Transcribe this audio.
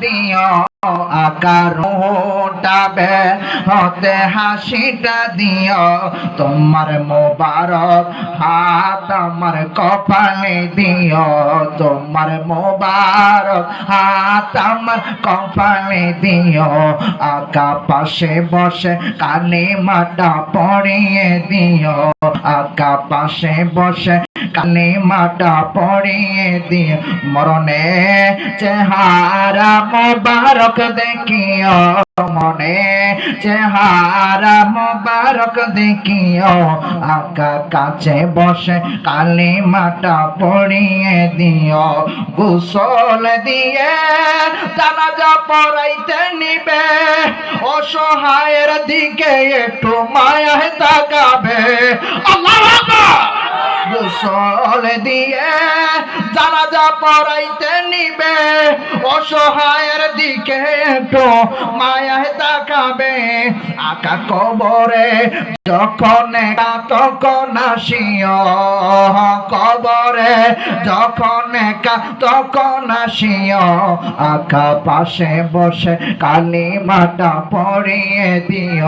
দিও আকার হতে হাসিটা দিও। তোমার মোবারক হাত আমার কপালে দিও। তোমার মোবারক হাত আমার কপালে দিও। আকা পাশে বসে কানে মাটা পড়িয়ে দিও। আকা পাশে বসে কানে মাটা পড়িয়ে দিও মরণে চেহারা মোবারক দেখিও মনে চেহারা মোবারক দেখিও। আকা কাছে বসে কালি মাটা পড়িয়ে দিও, গোসল দিয়ে জানাজা পড়াইতে নিবে। অসহায়ের দিকে একটু মায়ায় তাকাবে গোসল দিয়ে জানাজা পড়াইতে নিবে। অসহায়ের দিকে একটু মায়ায় তাকাবে। আকা কবরে যখন তখন আসিও কবরে যখন তখন আসিও আকা পাশে বসে কালী মাটা পড়িয়ে দিও।